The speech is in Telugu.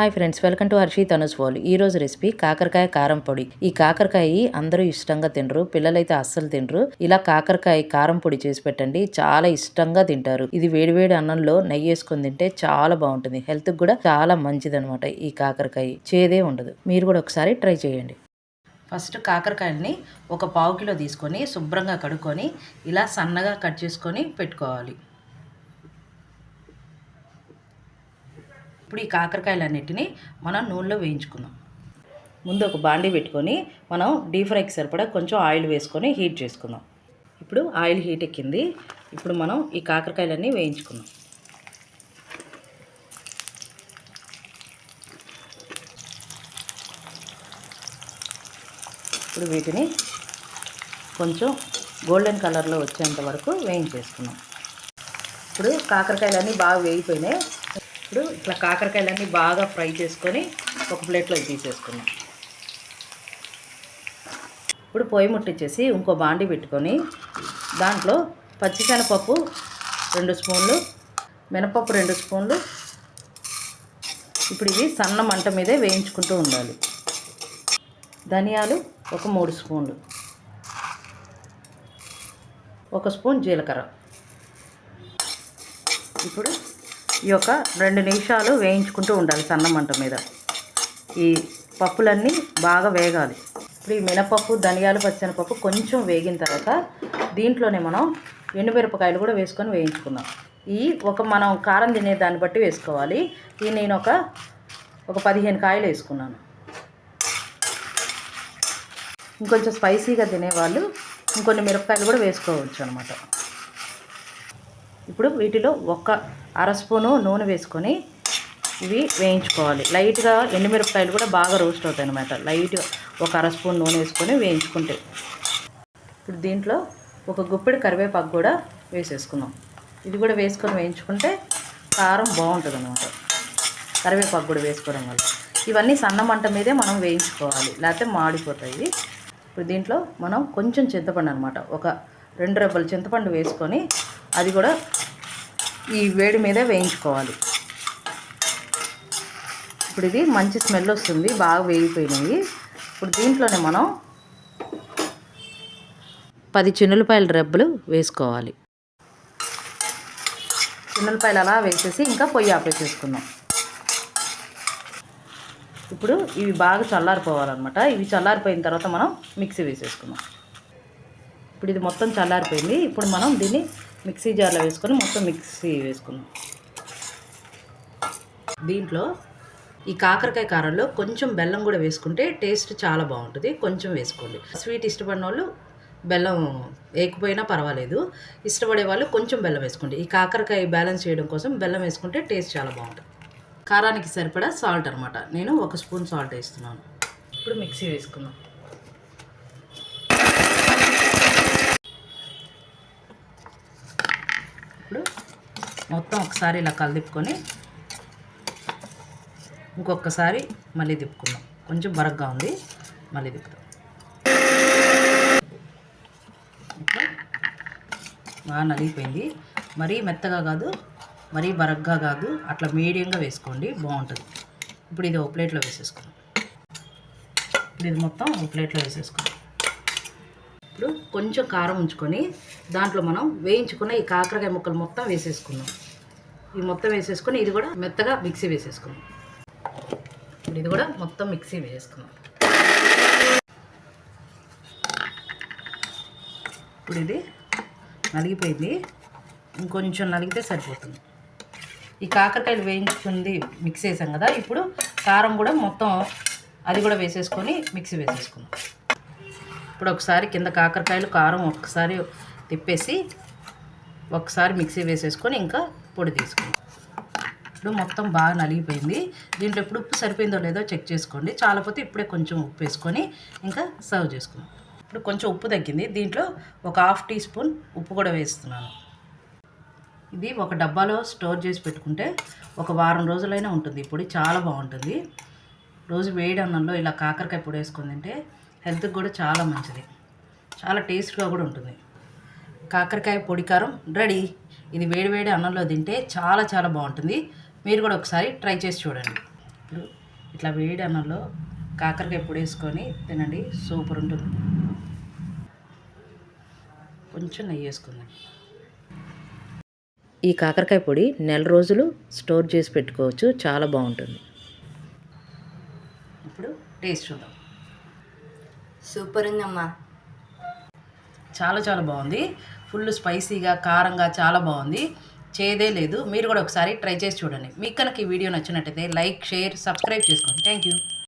Hi friends welcome to Harshi Tanu's wall ఈ రోజు రెసిపీ కాకరకాయ కారం పొడి. ఈ కాకరకాయ అందరూ ఇష్టంగా తినరు పిల్లలైతే అస్సలు తినరు. ఇలా కాకరకాయ కారం పొడి చేసి పెట్టండి చాలా ఇష్టంగా తింటారు. ఇది వేడివేడి అన్నంలో నెయ్యి వేసుకొని తింటే చాలా బాగుంటుంది. హెల్త్ కూడా చాలా మంచిది అనమాట ఈ కాకరకాయ. చేదే ఉండదు. మీరు కూడా ఒకసారి ట్రై చేయండి. ఫస్ట్ కాకరకాయల్ని ఒక పావు కిలో తీసుకొని శుభ్రంగా కడుక్కొని ఇలా సన్నగా కట్ చేసుకొని పెట్టుకోవాలి. ఇప్పుడు ఈ కాకరకాయలన్నిటిని మనం నూనెలో వేయించుకుందాం. ముందు ఒక బాండీ పెట్టుకొని మనం డీప్ ఫ్రైకి సరిపడా కొంచెం ఆయిల్ వేసుకొని హీట్ చేసుకుందాం. ఇప్పుడు ఆయిల్ హీట్ ఎక్కింది. ఇప్పుడు మనం ఈ కాకరకాయలన్నీ వేయించుకుందాం. ఇప్పుడు వీటిని కొంచెం గోల్డెన్ కలర్లో వచ్చేంత వరకు వేయించేసుకున్నాం ఇప్పుడు కాకరకాయలన్నీ బాగా వేగిపోయినాయి. ఇప్పుడు ఇట్లా కాకరకాయలన్నీ బాగా ఫ్రై చేసుకొని ఒక ప్లేట్లో తీసేసుకున్నాం ఇప్పుడు పొయ్యి ముట్టించేసి ఇంకో బాండి పెట్టుకొని దాంట్లో పచ్చిశనగపప్పు రెండు స్పూన్లు మినపప్పు రెండు స్పూన్లు. ఇప్పుడు ఇవి సన్న మంట మీదే వేయించుకుంటూ ఉండాలి. ధనియాలు ఒక మూడు స్పూన్లు. ఒక స్పూన్ జీలకర్ర. ఇప్పుడు ఈ యొక్క రెండు నిమిషాలు వేయించుకుంటూ ఉండాలి సన్న మంట మీద. ఈ పప్పులన్నీ బాగా వేగాలి. ఇప్పుడు ఈ మినపప్పు ధనియాలు పచ్చనిపప్పు కొంచెం వేగిన తర్వాత దీంట్లోనే మనం ఎండుమిరపకాయలు కూడా వేసుకొని వేయించుకుందాం. ఈ ఒక మనం కారం తినే దాన్ని బట్టి వేసుకోవాలి. ఈ నేను ఒక ఒక పదిహేను కాయలు వేసుకున్నాను. ఇంకొంచెం స్పైసీగా తినేవాళ్ళు ఇంకొన్ని మిరపకాయలు కూడా వేసుకోవచ్చు అనమాట ఇప్పుడు వీటిలో ఒక అర స్పూను నూనె వేసుకొని ఇవి వేయించుకోవాలి. లైట్గా ఎండుమిరపకాయలు కూడా బాగా రోస్ట్ అవుతాయి అనమాట లైట్గా ఒక అర స్పూన్ నూనె వేసుకొని వేయించుకుంటే. ఇప్పుడు దీంట్లో ఒక గుప్పిడి కరివేపాకు కూడా వేసేసుకుందాం. ఇది కూడా వేసుకొని వేయించుకుంటే కారం బాగుంటుంది అనమాట కరివేపాకు కూడా వేసుకోవడం వల్ల. ఇవన్నీ సన్న మంట మీదే మనం వేయించుకోవాలి. లేకపోతే మాడిపోతాయి. ఇప్పుడు దీంట్లో మనం కొంచెం చింతపండు అనమాట ఒక రెండు రెబ్బలు చింతపండు వేసుకొని అది కూడా ఈ వేడి మీదే వేయించుకోవాలి. ఇప్పుడు ఇది మంచి స్మెల్ వస్తుంది బాగా వేగిపోయినాయి. ఇప్పుడు దీంట్లోనే మనం పది చిన్నులపాయల రెబ్బలు వేసుకోవాలి. చిన్నులపాయలు అలా వేసేసి ఇంకా పొయ్యి ఆపేసేసుకుందాం. ఇప్పుడు ఇవి బాగా చల్లారిపోవాలన్నమాట. ఇవి చల్లారిపోయిన తర్వాత మనం మిక్సీ వేసేసుకుందాం. ఇప్పుడు ఇది మొత్తం చల్లారిపోయింది. ఇప్పుడు మనం దీన్ని మిక్సీ జార్లో వేసుకొని మొత్తం మిక్సీ వేసుకున్నాం దీంట్లో ఈ కాకరకాయ కారంలో కొంచెం బెల్లం కూడా వేసుకుంటే టేస్ట్ చాలా బాగుంటుంది. కొంచెం వేసుకోండి. స్వీట్ ఇష్టపడిన వాళ్ళు బెల్లం వేయకపోయినా పర్వాలేదు. ఇష్టపడే వాళ్ళు కొంచెం బెల్లం వేసుకోండి. ఈ కాకరకాయ బ్యాలెన్స్ చేయడం కోసం బెల్లం వేసుకుంటే టేస్ట్ చాలా బాగుంటుంది. కారానికి సరిపడా సాల్ట్ అనమాట నేను ఒక స్పూన్ సాల్ట్ వేస్తున్నాను. ఇప్పుడు మిక్సీ వేసుకున్నాను మొత్తం ఒకసారి ఇలా కలదిప్పుకొని ఇంకొకసారి మళ్ళీ తిప్పుకుందాం. కొంచెం బరగ్గా ఉంది. మళ్ళీ తిప్పుతాం. ఇట్లా బాగా నలిగిపోయింది. మరీ మెత్తగా కాదు మరీ బరగ్గా కాదు. అట్లా మీడియంగా వేసుకోండి. బాగుంటుంది. ఇప్పుడు ఇది ఒక ప్లేట్లో వేసేసుకుందాం. ఇప్పుడు ఇది మొత్తం ఒక ప్లేట్లో వేసేసుకుందాం. ఇప్పుడు కొంచెం కారం ఉంచుకొని దాంట్లో మనం వేయించుకున్న ఈ కాకరకాయ ముక్కలు మొత్తం వేసేసుకుందాం. ఈ మొత్తం వేసేసుకొని ఇది కూడా మెత్తగా మిక్సీ వేసేసుకుందాం. ఇప్పుడు ఇది కూడా మొత్తం మిక్సీ వేసేసుకుందాం. ఇప్పుడు ఇది నలిగిపోయింది. ఇంకొంచెం నలిగితే సరిపోతుంది. ఈ కాకరకాయలు వేయించుకుంది మిక్స్ చేసాం కదా ఇప్పుడు కారం కూడా మొత్తం అది కూడా వేసేసుకొని మిక్సీ వేసేసుకుందాం. ఇప్పుడు ఒకసారి కింద కాకరకాయలు కారం ఒకసారి తిప్పేసి ఒకసారి మిక్సీ వేసేసుకొని ఇంకా పొడి తీసుకుందాం. ఇప్పుడు మొత్తం బాగా నలిగిపోయింది. దీంట్లో ఇప్పుడు ఉప్పు సరిపోయిందో లేదో చెక్ చేసుకోండి. చాలాపోతే ఇప్పుడే కొంచెం ఉప్పు వేసుకొని ఇంకా సర్వ్ చేసుకుందాం. ఇప్పుడు కొంచెం ఉప్పు తగ్గింది. దీంట్లో ఒక హాఫ్ టీ స్పూన్ ఉప్పు కూడా వేస్తున్నాను. ఇది ఒక డబ్బాలో స్టోర్ చేసి పెట్టుకుంటే ఒక వారం రోజులైనా ఉంటుంది. ఈ పొడి చాలా బాగుంటుంది. రోజు వేడి అన్నంలో ఇలా కాకరకాయ పొడి వేసుకుంది తింటే హెల్త్కి కూడా చాలా మంచిది. చాలా టేస్ట్గా కూడా ఉంటుంది. కాకరకాయ పొడి కారం రెడీ. ఇది వేడి వేడి అన్నంలో తింటే చాలా చాలా బాగుంటుంది. మీరు కూడా ఒకసారి ట్రై చేసి చూడండి. ఇప్పుడు ఇట్లా వేడి అన్నంలో కాకరకాయ పొడి వేసుకొని తినండి. సూపర్ ఉంటుంది. కొంచెం నెయ్యి వేసుకుందాం. ఈ కాకరకాయ పొడి నెల రోజులు స్టోర్ చేసి పెట్టుకోవచ్చు. చాలా బాగుంటుంది. ఇప్పుడు టేస్ట్ చూద్దాం. సూపర్ ఉందమ్మా. చాలా చాలా బాగుంది. ఫుల్ స్పైసీగా కారంగా చాలా బాగుంది. చేదే లేదు. మీరు కూడా ఒకసారి ట్రై చేసి చూడండి. మీకు కనుక ఈ వీడియో నచ్చినట్టయితే లైక్ షేర్ సబ్స్క్రైబ్ చేసుకోండి. Thank you